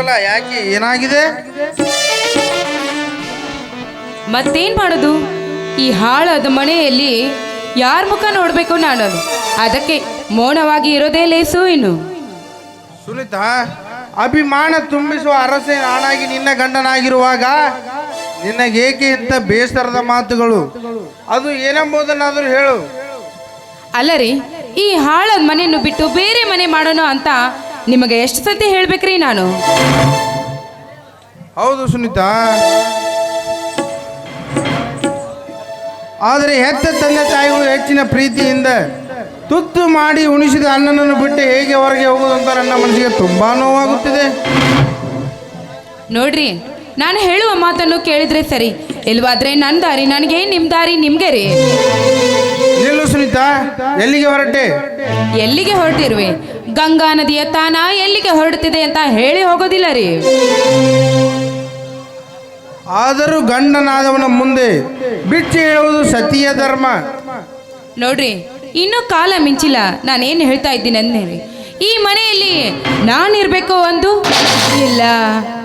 ಅದೇಕ ಯಾಕೆ ಏನಾಗಿದೆ? ಮತ್ತೇನ್ ಮಾಡೋದು? ಈ ಹಾಳಾದ ಮನೆಯಲ್ಲಿ ಯಾರ ಮುಖ ನೋಡ್ಬೇಕು ನಾನು? ಅದಕ್ಕೆ ಮೌನವಾಗಿ ಇರೋದೇ ಲೇಸು ಇನ್ನು. ಸುನಿತಾ ಅಭಿಮಾನ ತುಂಬಿಸುವ ಅರಸೆ ನಾನಾಗಿ ನಿನ್ನ ಗಂಡನಾಗಿರುವಾಗ ನಿನಗೇಕೆ ಇಂಥ ಬೇಸರದ ಮಾತುಗಳು? ಅದು ಏನೆಂಬುದನ್ನಾದರೂ ಹೇಳು. ಅಲ್ಲ ರೀ ಈ ಹಾಳದ ಮನೆಯನ್ನು ಬಿಟ್ಟು ಬೇರೆ ಮನೆ ಮಾಡೋಣ ಅಂತ ನಿಮಗೆ ಎಷ್ಟು ಸತಿ ಹೇಳ್ಬೇಕ್ರಿ ನಾನು? ಹೌದು ಸುನೀತಾ. ಆದರೆ ಹೆತ್ತ ತಂದೆ ತಾಯಿಗಳು ಹೆಚ್ಚಿನ ಪ್ರೀತಿಯಿಂದ ತುತ್ತು ಮಾಡಿ ಉಣಿಸಿದ ಅನ್ನನನ್ನು ಬಿಟ್ಟು ಹೇಗೆ ಹೊರಗೆ ಹೋಗೋದು ಅಂತ ನನ್ನ ಮನಸ್ಸಿಗೆ ತುಂಬಾ ನೋವಾಗುತ್ತಿದೆ. ನೋಡ್ರಿ ನಾನು ಹೇಳುವ ಮಾತನ್ನು ಕೇಳಿದ್ರೆ ಸರಿ. ಇಲ್ವಾದ್ರೆ ನನ್ನ ದಾರಿ ನನಗೆ ನಿಮ್ಮ ದಾರಿ ನಿಮಗೆ ರೀ? ಎಲ್ಲಿಗೆ ಹೊರಟೆ? ಎಲ್ಲಿಗೆ ಹೊರಟಿರುವೆ? ಗಂಗಾ ನದಿಯ ತಾನ ಎಲ್ಲಿಗೆ ಹೊರಡುತ್ತಿದೆ ಅಂತ ಹೇಳಿ ಹೋಗೋದಿಲ್ಲ ರೀ. ಆದರೂ ಗಂಡನಾದವನ ಮುಂದೆ ಬಿಚ್ಚಿ ಹೇಳುವುದು ಸತಿಯ ಧರ್ಮ. ನೋಡ್ರಿ ಇನ್ನೂ ಕಾಲ ಮಿಂಚಿಲ್ಲ. ನಾನೇನು ಹೇಳ್ತಾ ಇದ್ದೀನಿ ಅಂದ್ರಿ ಈ ಮನೆಯಲ್ಲಿ ನಾನಿರ್ಬೇಕು ಒಂದು ಇಲ್ಲ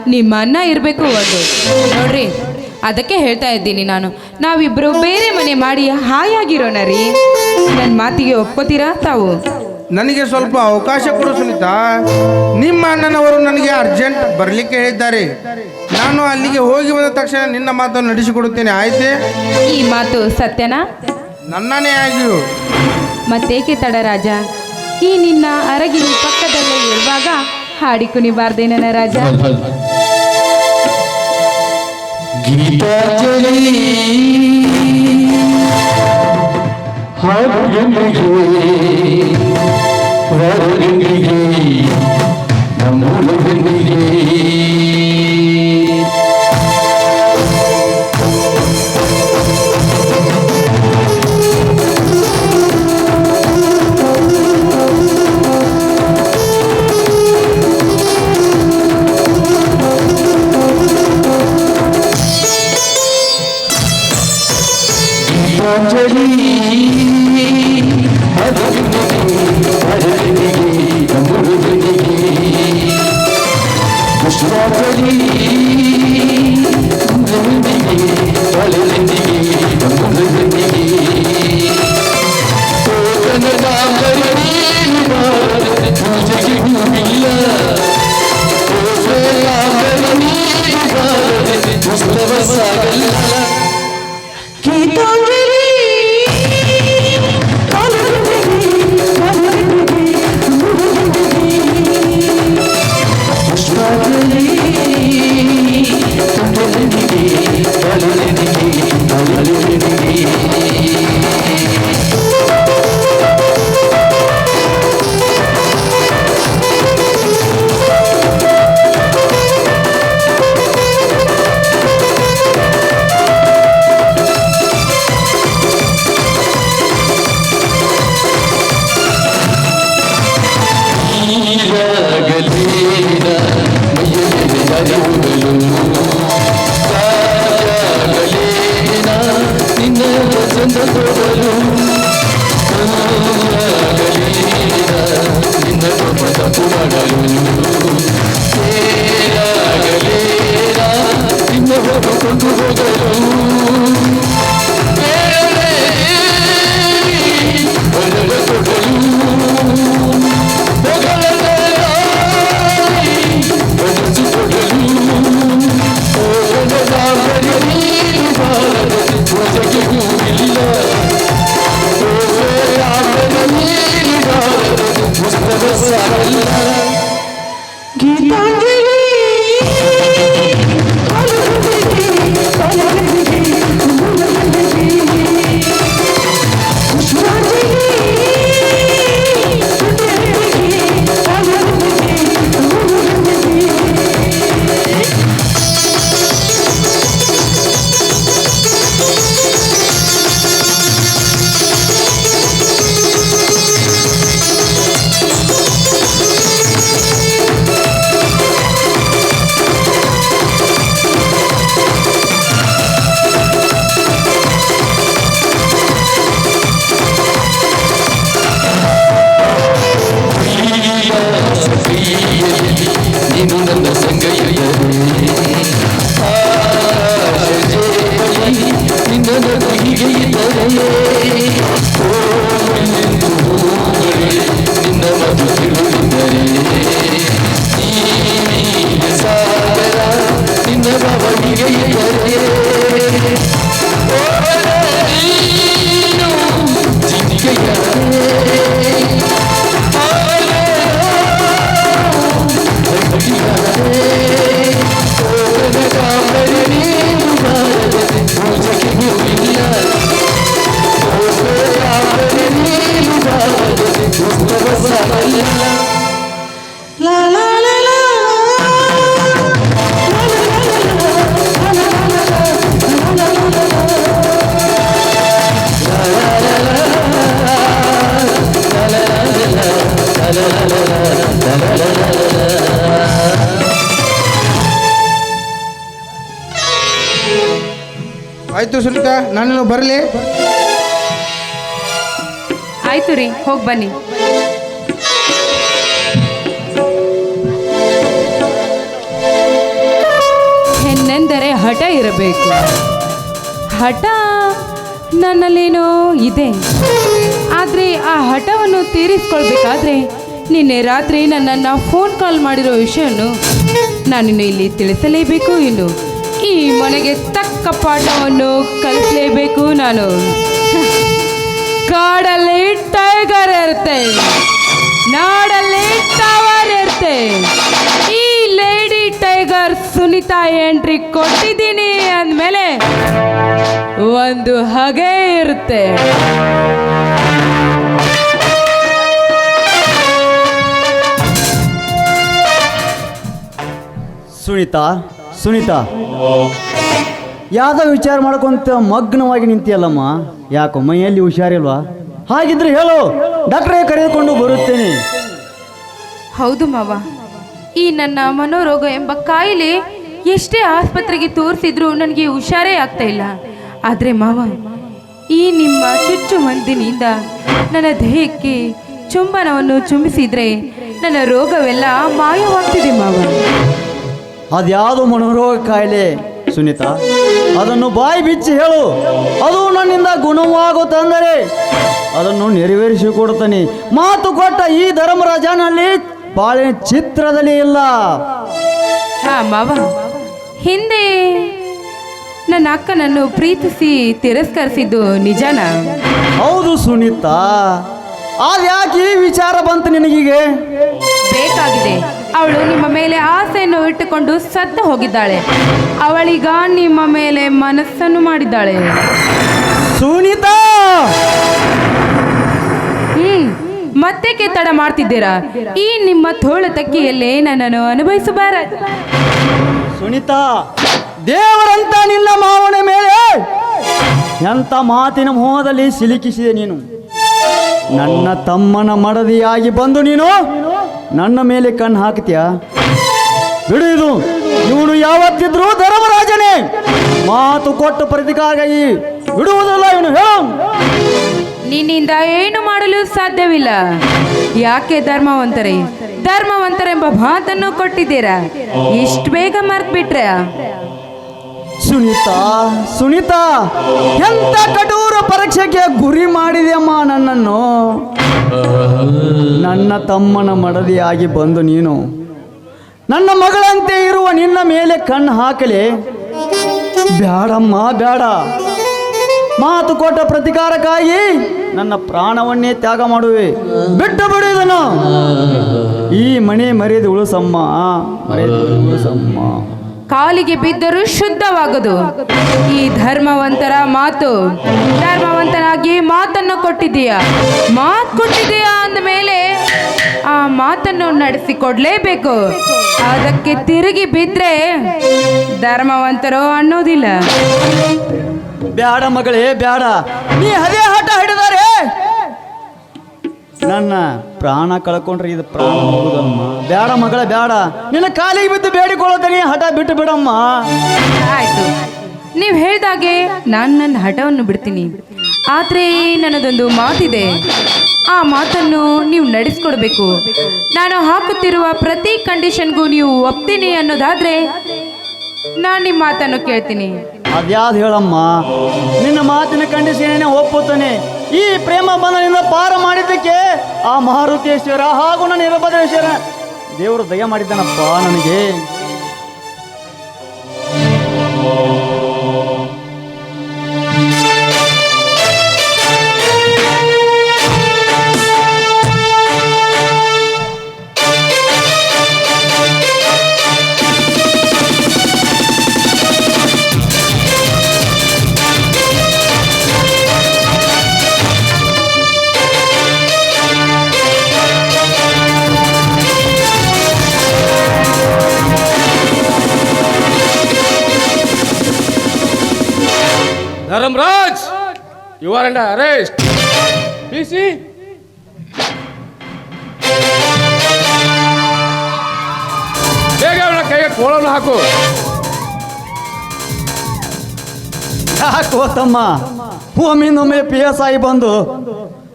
ನಿಮ್ಮ ಅಣ್ಣ ಇರಬೇಕು ಒಂದು ನೋಡ್ರಿ ಅದಕ್ಕೆ ಹೇಳ್ತಾ ಇದ್ದೀನಿ ನಾನು. ನಾವಿಬ್ಬರು ಬೇರೆ ಮನೆ ಮಾಡಿ ಹಾಯಾಗಿರೋಣ ರೀ ನನ್ನ ಮಾತಿಗೆ ಒಪ್ಕೋತೀರಾ ತಾವು? ನನಗೆ ಸ್ವಲ್ಪ ಅವಕಾಶ ಕೊಡು ಸುನೀತಾ. ನಿಮ್ಮ ಅಣ್ಣನವರು ನನಗೆ ಅರ್ಜೆಂಟ್ ಬರಲಿಕ್ಕೆ ಹೇಳಿದ್ದಾರೆ. ನಾನು ಅಲ್ಲಿಗೆ ಹೋಗಿ ಬಂದ ತಕ್ಷಣ ನಿನ್ನ ಮಾತನ್ನು ನಡೆಸಿಕೊಡುತ್ತೇನೆ ಆಯ್ತೆ? ಈ ಮಾತು ಸತ್ಯನಾ? ನನ್ನನೇ ಆಗಿಯು ಮತ್ತೇಕೆ ತಡ ರಾಜ? ಈ ನಿನ್ನ ಅರಗಿನ ಪಕ್ಕದಲ್ಲೇ ಇರುವಾಗ ಹಾಡಿ ಕುಣಿಬಾರ್ದೇನ ರಾಜ. গীতাঞ্জলি हर रंग ಬರಲೇ ಬರಲಿ? ಆಯ್ತು ರೀ, ಹೋಗಿ ಬನ್ನಿ. ಹೆಣ್ಣೆಂದರೆ ಹಠ ಇರಬೇಕು. ಹಠ ನನ್ನಲ್ಲೇನೋ ಇದೆ. ಆದರೆ ಆ ಹಠವನ್ನು ತೀರಿಸ್ಕೊಳ್ಬೇಕಾದ್ರೆ ನಿನ್ನೆ ರಾತ್ರಿ ನನ್ನನ್ನು ಫೋನ್ ಕಾಲ್ ಮಾಡಿರೋ ವಿಷಯವನ್ನು ನಾನಿನ್ನು ಇಲ್ಲಿ ತಿಳಿಸಲೇಬೇಕು ಇನ್ನು ಈ ಮನೆಗೆ ತಕ್ಕ ಪಾಠವನ್ನು ಕಲಿಸಲೇಬೇಕು ನಾನು. ಕಾಡಲ್ಲಿ ಟೈಗರ್ ಇರುತ್ತೆ. ನಾಡಲ್ಲಿ ಟವರ್ ಇರುತ್ತೆ. ಈ ಲೇಡಿ ಟೈಗರ್ ಸುನಿತಾ ಎಂಟ್ರಿ ಕೊಟ್ಟಿದ್ದೀನಿ ಅಂದಮೇಲೆ ಒಂದು ಹಗೆ ಇರುತ್ತೆ. ಸುನಿತಾ ಸುನೀತಾ. ಯಾವ್ದೋ ವಿಚಾರ ಮಾಡ್ಕೊಂತ ಮಗ್ನವಾಗಿ ನಿಂತಿಯಲ್ಲಮ್ಮ? ಯಾಕೋ ಮೈಯಲ್ಲಿ ಹುಷಾರಿಲ್ವಾ? ಹಾಗಿದ್ರೆ ಹೇಳು ಡಾಕ್ಟ್ರೇ ಕರೆದುಕೊಂಡು ಬರುತ್ತೇನೆ. ಹೌದು ಮಾವ. ಈ ನನ್ನ ಮನೋರೋಗ ಎಂಬ ಕಾಯಿಲೆ ಎಷ್ಟೇ ಆಸ್ಪತ್ರೆಗೆ ತೋರಿಸಿದ್ರು ನನಗೆ ಹುಷಾರೇ ಆಗ್ತಾ ಇಲ್ಲ. ಆದರೆ ಮಾವ ಈ ನಿಮ್ಮ ಚುಚ್ಚು ಮಂದಿನಿಂದ ನನ್ನ ದೇಹಕ್ಕೆ ಚುಂಬನವನ್ನು ಚುಂಬಿಸಿದ್ರೆ ನನ್ನ ರೋಗವೆಲ್ಲ ಮಾಯವಾಗ್ತಿದೆ ಮಾವ. ಅದ್ಯಾವುದು ಮನೋರೋಗ ಕಾಯಿಲೆ. ಸುನೀತಾ ಅದನ್ನು ಬಾಯಿ ಬಿಚ್ಚಿ ಹೇಳು. ಅದು ನನ್ನಿಂದ ಗುಣವಾಗುತ್ತಂದರೆ ಅದನ್ನು ನೆರವೇರಿಸಿಕೊಡುತ್ತಾನೆ ಮಾತು ಕೊಟ್ಟ ಈ ಧರ್ಮರಾಜನಲ್ಲಿ ಬಾಳೆ ಚಿತ್ರದಲ್ಲಿ ಇಲ್ಲ. ಹಾ ಮಾವ. ಹಿಂದೆ ನನ್ನ ಅಕ್ಕನನ್ನು ಪ್ರೀತಿಸಿ ತಿರಸ್ಕರಿಸಿದ್ದು ನಿಜಾನ? ಹೌದು ಸುನೀತಾ. ಅದ್ಯಾಕೆ ಈ ವಿಚಾರ ಬಂತು ನಿನಗೀಗೆ? ಬೇಕಾಗಿದೆ. ಅವಳು ನಿಮ್ಮ ಮೇಲೆ ಆಸೆಯನ್ನು ಇಟ್ಟುಕೊಂಡು ಸತ್ತು ಹೋಗಿದ್ದಾಳೆ. ಅವಳಿಗ ನಿಮ್ಮ ಮೇಲೆ ಮನಸ್ಸನ್ನು ಮಾಡಿದ್ದಾಳೆ. ಸುನೀತಾ! ಹ್ಮ್ ಮತ್ತೆ ತಡ ಮಾಡ್ತಿದ್ದೀರಾ? ಈ ನಿಮ್ಮ ತೋಳ ತಕ್ಕಿಯಲ್ಲೇ ನನ್ನನ್ನು ಅನುಭವಿಸಬಾರ. ಸುನೀತಾ ದೇವರಂತ ನಿನ್ನ ಮಾವನ ಮೇಲೆ ಎಂತ ಮಾತಿನ ಮೋಹದಲ್ಲಿ ಸಿಲುಕಿಸಿದೆ ನೀನು. ನನ್ನ ತಮ್ಮನ ಮಡದಿಯಾಗಿ ಬಂದು ನೀನು ನನ್ನ ಮೇಲೆ ಕಣ್ಣು ಹಾಕ್ತೀಯಾ? ಬಿಡು ಇವನು ಯಾವತ್ತಿದ್ರೂ ಧರ್ಮರಾಜನೇ. ಮಾತು ಕೊಟ್ಟು ಪ್ರತಿಕಾಗಿ ಬಿಡುವುದಿಲ್ಲ ಇವನು. ಹೇಳು. ನಿನ್ನಿಂದ ಏನು ಮಾಡಲು ಸಾಧ್ಯವಿಲ್ಲ. ಯಾಕೆ ಧರ್ಮವಂತರೇ? ಧರ್ಮವಂತರೆಂಬ ಮಾತನ್ನು ಕೊಟ್ಟಿದ್ದೀರಾ? ಇಷ್ಟು ಬೇಗ ಮರ್ತ್ಬಿಟ್ರೆ? ಸುನೀತಾ ಸುನೀತಾ, ಎಂತ ಕಠೋರ ಪರೀಕ್ಷೆಗೆ ಗುರಿ ಮಾಡಿದೆಯಮ್ಮ ನನ್ನನ್ನು? ನನ್ನ ತಮ್ಮನ ಮಡದಿಯಾಗಿ ಬಂದು ನೀನು. ನನ್ನ ಮಗಳಂತೆ ಇರುವ ನಿನ್ನ ಮೇಲೆ ಕಣ್ಣು ಹಾಕಲಿ. ಬ್ಯಾಡಮ್ಮ, ಬ್ಯಾಡ. ಮಾತು ಕೊಟ್ಟ ಪ್ರತಿಕಾರಕ್ಕಾಗಿ ನನ್ನ ಪ್ರಾಣವನ್ನೇ ತ್ಯಾಗ ಮಾಡುವೆ. ಬಿಟ್ಟು ಬಿಡು ಈ ಮನೆ ಮರೆಯದು ಉಳಿಸಮ್ಮ ಮರೆಯದು ಉಳಿಸಮ್ಮ. ಕಾಲಿಗೆ ಬಿದ್ದರೂ ಶುದ್ಧವಾಗದು. ಈ ಧರ್ಮವಂತರ ಮಾತು, ಧರ್ಮವಂತನಾಗಿ ಮಾತನ್ನು ಕೊಟ್ಟಿದ್ದೀಯಾ? ಮಾತು ಕೊಟ್ಟಿದ್ದೀಯಾ ಅಂದ ಮೇಲೆ ಆ ಮಾತನ್ನು ನಡೆಸಿಕೊಡ್ಲೇಬೇಕು. ಅದಕ್ಕೆ ತಿರುಗಿ ಬಿದ್ರೆ ಧರ್ಮವಂತರು ಅನ್ನೋದಿಲ್ಲ. ಬ್ಯಾಡ ಮಗಳೇ, ಬ್ಯಾಡ. ನೀ ಅದೇ ಹಠ ಹಿಡಿದಾರೆ. ನನ್ನ ಪ್ರಾಣ ಕಳ್ಕೊಂಡ್ರಿ ಇದು ಪ್ರಾಣ ಹೋಗುದಮ್ಮ. ಬೇಡ ಮಗಳ ಬೇಡ. ನಿನ್ನ ಕಾಲಿಗೆ ಬಿದ್ದು ಬೇಡಿಕೊಳ್ಳೋದನಿ ಹಠ ಬಿಟ್ಟು ಬಿಡಮ್ಮ. ಆಯ್ತು. ನೀವು ಹೇಳ್ದಾಗೆ ನಾನು ನನ್ನ ಹಠವನ್ನು ಬಿಡ್ತೀನಿ. ಆದರೆ ನನ್ನದೊಂದು ಮಾತಿದೆ. ಆ ಮಾತನ್ನು ನೀವು ನಡೆಸ್ಕೊಡ್ಬೇಕು. ನಾನು ಹಾಕುತ್ತಿರುವ ಪ್ರತಿ ಕಂಡೀಷನ್ಗೂ ನೀವು ಒಪ್ತೀನಿ ಅನ್ನೋದಾದ್ರೆ ನಾನು ನಿಮ್ಮ ಮಾತನ್ನು ಕೇಳ್ತೀನಿ. ಅದ್ಯಾವ್ದು ಹೇಳಮ್ಮ? ನಿನ್ನ ಮಾತಿನ ಕಂಡೀಷನ್ ಒಪ್ಪುತ್ತಾನೆ? ಈ ಪ್ರೇಮ ಬಂಧನದಿಂದ ಪಾರ ಮಾಡಿದ್ದಕ್ಕೆ ಆ ಮಾರುತೇಶ್ವರ ಹಾಗೂ ನನ್ನ ನಿರಭದ್ರೇಶ್ವರ ದೇವರು ದಯ ಮಾಡಿದ್ದಾನಪ್ಪ ನನಗೆ. ಕೈಗೆ ಕೋಳನ್ನು ಹಾಕು. ಯಾಕೋ ತಮ್ಮ? ಒಮ್ಮಿಂದೊಮ್ಮೆ ಪಿ ಎಸ್ ಐ ಬಂದು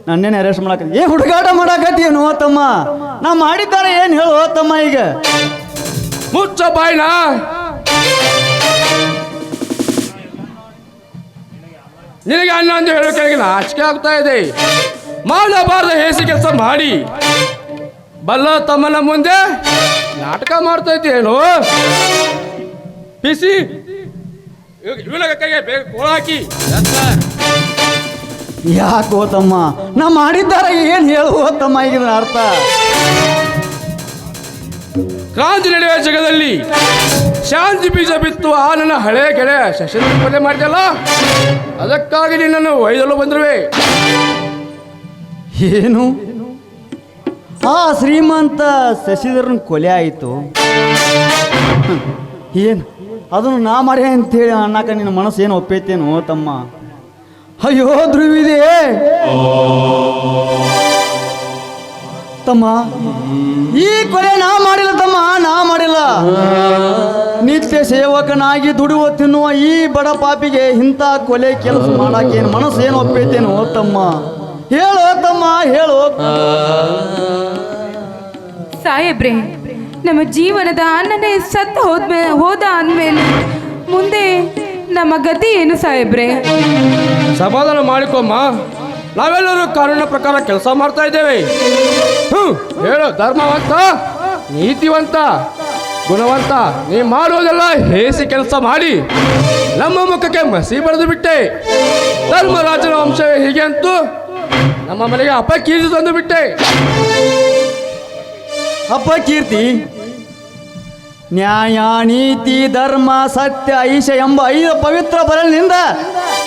ನನ್ನೇನು ಅರೆಸ್ಟ್ ಮಾಡಕ ಏ ಹುಡುಗಾಟ ಮಾಡಕತ್ತೀನೋ ತಮ್ಮ? ನಾ ಮಾಡಿದ್ದಾರೆ ಏನು ಹೇಳು ತಮ್ಮ ಈಗ? ಮುಚ್ಚ ಬಾಯ್ನ. ನಿನಗೆ ಅನ್ನ ಅಂತ ಹೇಳೋಕೆ ನಾಚಿಕೆ ಆಗ್ತಾ ಇದೆ. ಮಾಡಬಾರ್ದು ಹೇಸಿ ಕೆಲಸ ಮಾಡಿ. ಬಲ್ಲ ತಮ್ಮನ ಮುಂದೆ ನಾಟಕ ಮಾಡ್ತೈತಿ ಏನು ಬಿಸಿ ಕೈಗೆ ಬೇಗ ಕೋಳ ಹಾಕಿ. ಯಾಕೋ ತಮ್ಮ ನಾ ಮಾಡಿದ್ದಾರ ಏನು ಹೇಳು ತಮ್ಮ ಈಗಿನ ಅರ್ಥ? ಕ್ರಾಂತಿ ನಡೆಯುವ ಜಗದಲ್ಲಿ ಶಾಂತಿ ಬೀಜ ಬಿತ್ತು ಆ ನನ್ನ ಹಳೆ ಗೆಳೆ ಶಶಿನ ಕೊಲೆ ಮಾಡಿದಲ್ಲ ಅದಕ್ಕಾಗಿ ನಿನ್ನನ್ನು ಒಯ್ದಲು ಬಂದಿರುವೆ. ಏನು? ಆ ಶ್ರೀಮಂತ ಸಸಿದರನ ಕೊಲೆ ಆಯಿತು. ಏನು? ಅದನ್ನು ನಾ ಮಾಡ್ಯ ಅಂತೇಳಿ ಅನ್ನಕ ನಿನ್ನ ಮನಸ್ಸು ಏನು ಒಪ್ಪೈತೇನೋ ತಮ್ಮ? ಅಯ್ಯೋ, ಧ್ರುವಿದೆ! ತಮ್ಮ, ಈ ಕೊಲೆ ನಾ ಮಾಡಿಲ್ಲ ತಮ್ಮ, ನಾ ಮಾಡಿಲ್ಲ. ನಿತ್ಯ ಸೇವಕನಾಗಿ ದುಡಿಯುವ, ತಿನ್ನುವ ಈ ಬಡ ಪಾಪಿಗೆ ಇಂಥ ಕೊಲೆ ಕೆಲಸ ಮಾಡಕ್ಕೆ ಮನಸ್ಸು ಏನು ಒಪ್ಪೈತೇನೋ ತಮ್ಮ? ಹೇಳು ತಮ್ಮ ಹೇಳು ಸಾಹೇಬ್ರೆ ನಮ್ಮ ಜೀವನದ ಅನ್ನನೇ ಸತ್ತು ಹೋದ್ಮೇ ಹೋದ ಅಂದಮೇಲೆ ಮುಂದೆ ನಮ್ಮ ಗತಿ ಏನು ಸಾಹೇಬ್ರೆ? ಸಮಾಧಾನ ಮಾಡಿಕೊಮ್ಮ. ನಾವೆಲ್ಲರೂ ಕಾನೂನಿನ ಪ್ರಕಾರ ಕೆಲಸ ಮಾಡ್ತಾ ಇದ್ದೇವೆ. ಹ್ಮ್ ಹೇಳು ಧರ್ಮವಂತ ನೀತಿವಂತ ಗುಣವಂತ ನೀ ಮಾಡುವುದೆಲ್ಲ ಹೇಸಿ ಕೆಲಸ ಮಾಡಿ. ನಮ್ಮ ಮುಖಕ್ಕೆ ಮಸಿ ಬರೆದು ಬಿಟ್ಟೆ. ಧರ್ಮರಾಜನ ವಂಶವೇ ಹೀಗೆ ಅಂತೂ ನಮ್ಮ ಮನೆಗೆ ಅಪಕೀರ್ತಿ ತಂದು ಬಿಟ್ಟೆ. ಅಪ್ಪ ಕೀರ್ತಿ? ನ್ಯಾಯ, ನೀತಿ, ಧರ್ಮ, ಸತ್ಯ ಐಶ ಎಂಬ ಐದು ಪವಿತ್ರ ಬರಲಿನಿಂದ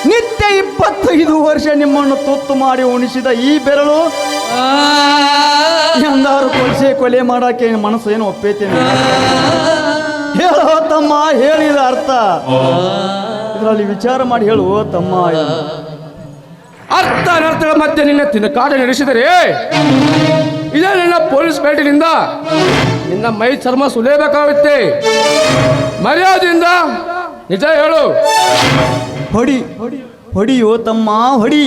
ನಿತ್ಯ ಇಪ್ಪತ್ತೈದು ವರ್ಷ ನಿಮ್ಮನ್ನು ತುತ್ತು ಮಾಡಿ ಉಣಿಸಿದ ಈ ಬೆರಳು ಎಂದಾರು ಕೊಲಿಸೆ ಕೊಲೆ ಮಾಡಕ್ಕೆ ಮನಸ್ಸು ಏನು ಒಪ್ಪೈತೇನೆ ಹೇಳೋ ತಮ್ಮ ಹೇಳಿದ ಅರ್ಥ. ಇದರಲ್ಲಿ ವಿಚಾರ ಮಾಡಿ ಹೇಳುವ ತಮ್ಮ. ಅರ್ಥ ಅನರ್ಥಗಳ ಮಧ್ಯೆ ನಿನ್ನ ತಿನ್ನಕಾಟ ನಡೆಸಿದರೆ, ಇದೇ ನಿನ್ನ ಪೊಲೀಸ್ ಬೇಟಿನಿಂದ ನಿನ್ನ ಮೈ ಚರ್ಮ ಸುಲೇಬೇಕಾಗುತ್ತೆ ಮರ್ಯಾದೆಯಿಂದ ನಿಜ ಹೇಳು. ಹೊಡಿ, ಹೊಡಿಯೋ ತಮ್ಮ, ಹೊಡಿ.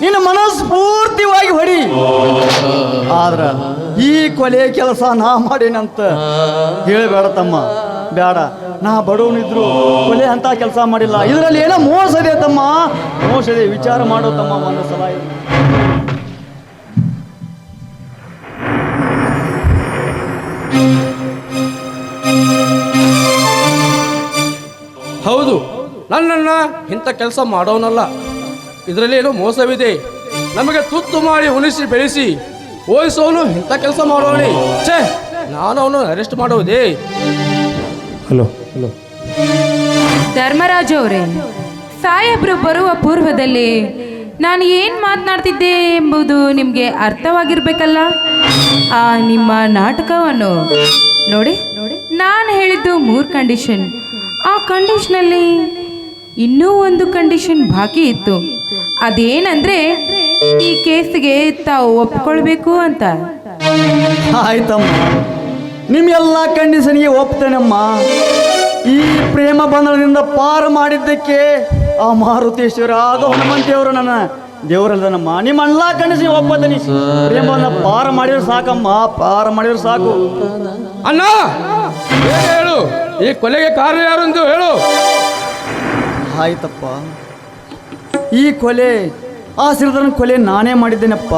ನಿನ್ನ ಮನಸ್ಫೂರ್ತಿವಾಗಿ ಹೊಡಿ. ಆದ್ರ ಈ ಕೊಲೆ ಕೆಲಸ ನಾ ಮಾಡೇನಂತ ಹೇಳಬೇಡ ತಮ್ಮ. ಬೇಡ. ನಾ ಬಡವನಿದ್ರು ಕೊಲೆ ಅಂತ ಕೆಲಸ ಮಾಡಿಲ್ಲ. ಇದರಲ್ಲಿ ಏನೋ ಮೋಸ ಇದೆ ತಮ್ಮ. ಮೋಸ ಇದೆ, ವಿಚಾರ ಮಾಡೋ ತಮ್ಮ ಒಂದು ಸಲ ಹೌದು. ನನ್ನನ್ನ ಇಂಥ ಕೆಲಸ ಮಾಡೋನಲ್ಲ. ಇದರಲ್ಲಿ ಏನೋ ಮೋಸವಿದೆ. ನಮಗೆ ತುತ್ತು ಮಾಡಿ ಉಣಿಸಿ, ಬೆಳೆಸಿ, ಓದಿಸೋನು ಇಂಥ ಕೆಲಸ ಮಾಡೋಣೆ ಛೇ ನಾನು ಅವನು ಅರೆಸ್ಟ್ ಮಾಡುವುದೇ ಹಲೋ ಹಲೋ. ಧರ್ಮರಾಜ್ ಅವರೇ ಸಾಹೇಬ್ರು ಬರುವ ಪೂರ್ವದಲ್ಲಿ ನಾನು ಏನು ಮಾತನಾಡ್ತಿದ್ದೆ ಎಂಬುದು ನಿಮಗೆ ಅರ್ಥವಾಗಿರ್ಬೇಕಲ್ಲ? ಆ ನಿಮ್ಮ ನಾಟಕವನ್ನು ನೋಡಿ ನಾನು ಹೇಳಿದ್ದು ಮೂರು ಕಂಡೀಷನ್ ಆ ಕಂಡೀಷನಲ್ಲಿ ಇನ್ನೂ ಒಂದು ಕಂಡೀಷನ್ ಬಾಕಿ ಇತ್ತು. ಅದೇನಂದ್ರೆ ಈ ಕೇಸಿಗೆ ತಾವು ಒಪ್ಕೊಳ್ಬೇಕು ಅಂತ. ಆಯ್ತಮ್ಮ. ನಿಮ್ಮೆಲ್ಲ ಕಂಡೀಷನ್ಗೆ ಒಪ್ತೇನಮ್ಮ. ಈ ಪ್ರೇಮ ಬಂಧನದಿಂದ ಪಾರು ಮಾಡಿದ್ದಕ್ಕೆ ಆ ಮಾರುತೇಶ್ವರ ಆಗ ಹನುಮಂತಿಯವರು ನನ್ನ ದೇವರಲ್ಲದನಮ್ಮ. ನಿಮ್ಮ ಎಲ್ಲ ಕಣಿಸಿ ಒಪ್ಪತೀನಿ. ಪ್ರೇಮವನ್ನು ಪಾರ ಮಾಡಿದ್ರೆ ಸಾಕಮ್ಮ ಪಾರ ಮಾಡಿದ್ರೆ ಸಾಕು. ಅಣ್ಣ ಹೇಳು? ಈ ಕೊಲೆಗೆ ಕಾರಣ ಯಾರು ಅಂತ ಹೇಳು. ಆಯ್ತಪ್ಪ. ಈ ಕೊಲೆ ಆ ಕೊಲೆ ನಾನೇ ಮಾಡಿದ್ದೇನಪ್ಪ.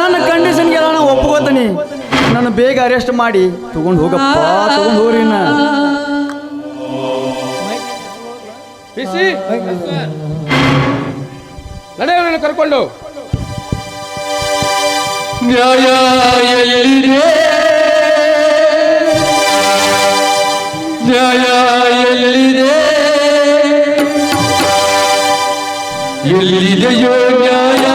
ನನ್ನ ಕಂಡೀಷನ್ಗೆ ನಾನು ಒಪ್ಕೋತೀನಿ. ನನ್ನ ಬೇಗ ಅರೆಸ್ಟ್ ಮಾಡಿ. ತಗೊಂಡು ಹೋಗಪ್ಪ ತಗೊಂಡು ಹೋಗ್ರಿ ನಾ ಬಿಸಿ? ನಡೆಯವರನ್ನು ಕರ್ಕೊಂಡು. ನ್ಯಾಯ ಎಲ್ಲಿದೆ ನ್ಯಾಯ ಎಲ್ಲಿದೆ ಎಲ್ಲಿದೆಯೋ ನ್ಯಾಯ.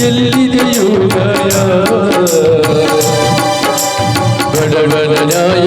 ಎಲ್ಲಿದೆಯೋ ನ್ಯಾಯ ಬಡವನ ನ್ಯಾಯ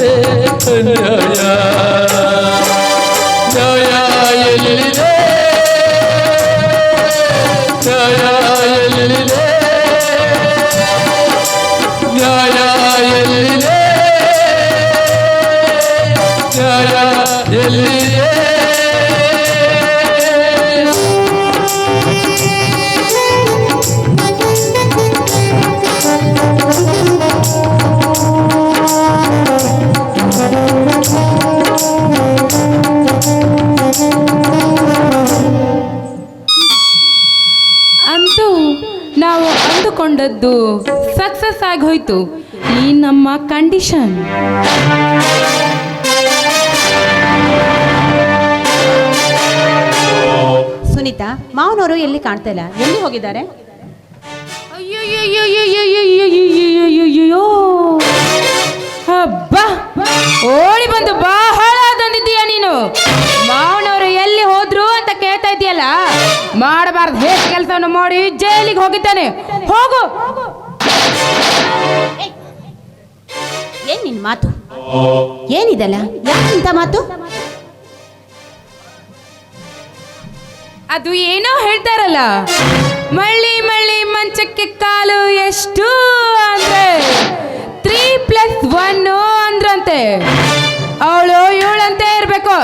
ಹೋಯ್ತು. ಈ ನಮ್ಮ ಕಂಡೀಷನ್ ಸುನೀತಾ ಮಾವನವರು ಎಲ್ಲಿ ಕಾಣ್ತಾ ಇಲ್ಲ? ಎಲ್ಲಿ ಹೋಗಿದ್ದಾರೆ? ಹಬ್ಬ ಓಡಿ ಬಂದು ಬಹಳ ತಂದಿದ್ದೀಯ ನೀನು ಮಾವನವರು ಎಲ್ಲಿ ಹೋದ್ರು ಅಂತ ಕೇಳ್ತಾ ಇದೆಯಲ್ಲ ಮಾಡಬಾರ್ದು ಹೇಗೆ ಕೆಲಸವನ್ನು ಮಾಡಿ ಜೈಲಿಗೆ ಹೋಗಿದ್ದಾನೆ ಹೋಗು ಏನ್ ನಿನ್ ಮಾತು? ಏನಿದಲ್ಲ? ಯಾಕೆ ಇಂಥ ಮಾತು? ಅದು ಏನೋ ಹೇಳ್ತಾರಲ್ಲ. ಮಳ್ಳಿ ಮಳ್ಳಿ ಮಂಚಕ್ಕೆ ಕಾಲು ಎಷ್ಟು ಅಂದ್ರೆ ತ್ರೀ ಪ್ಲಸ್ ಒನ್ ಅಂದ್ರಂತೆ. ಅವಳು ಇವಳಂತೆ ಇರ್ಬೇಕು.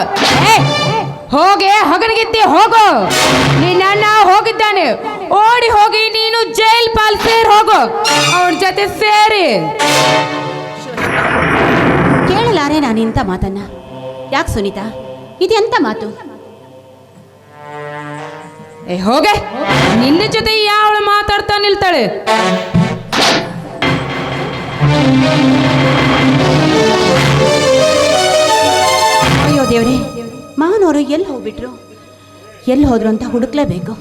ಹೋಗೆ ಹಗನಿಗಿತ್ತಿ ಹೋಗು. ನಿನ್ನ ಹೋಗಿದ್ದಾನೆ. ಓಡಿ ಹೋಗಿ ನೀನು ಜೈಲ್ ಪಾಲ್ ಸೇರ್ ಹೋಗು. ಅವನ ಜೊತೆ ಸೇರಿ. ಕೇಳಲಾರೆ ನಾನು ಇಂಥ ಮಾತನ್ನ. ಯಾಕೆ ಸುನೀತಾ? ಇದೆಂತ ಮಾತು? ಏ ಹೋಗೆ. ನಿನ್ನ ಜೊತೆ ಯಾವಳು ಮಾತಾಡ್ತಾ ನಿಲ್ತಾಳೆ? ಅಯ್ಯೋ ದೇವ್ರೆ ಮಾವನವರು ಎಲ್ಲಿ ಹೋಗ್ಬಿಟ್ರು? ಎಲ್ಲಿ ಹೋದ್ರು ಅಂತ ಹುಡುಕ್ಲೇಬೇಕು?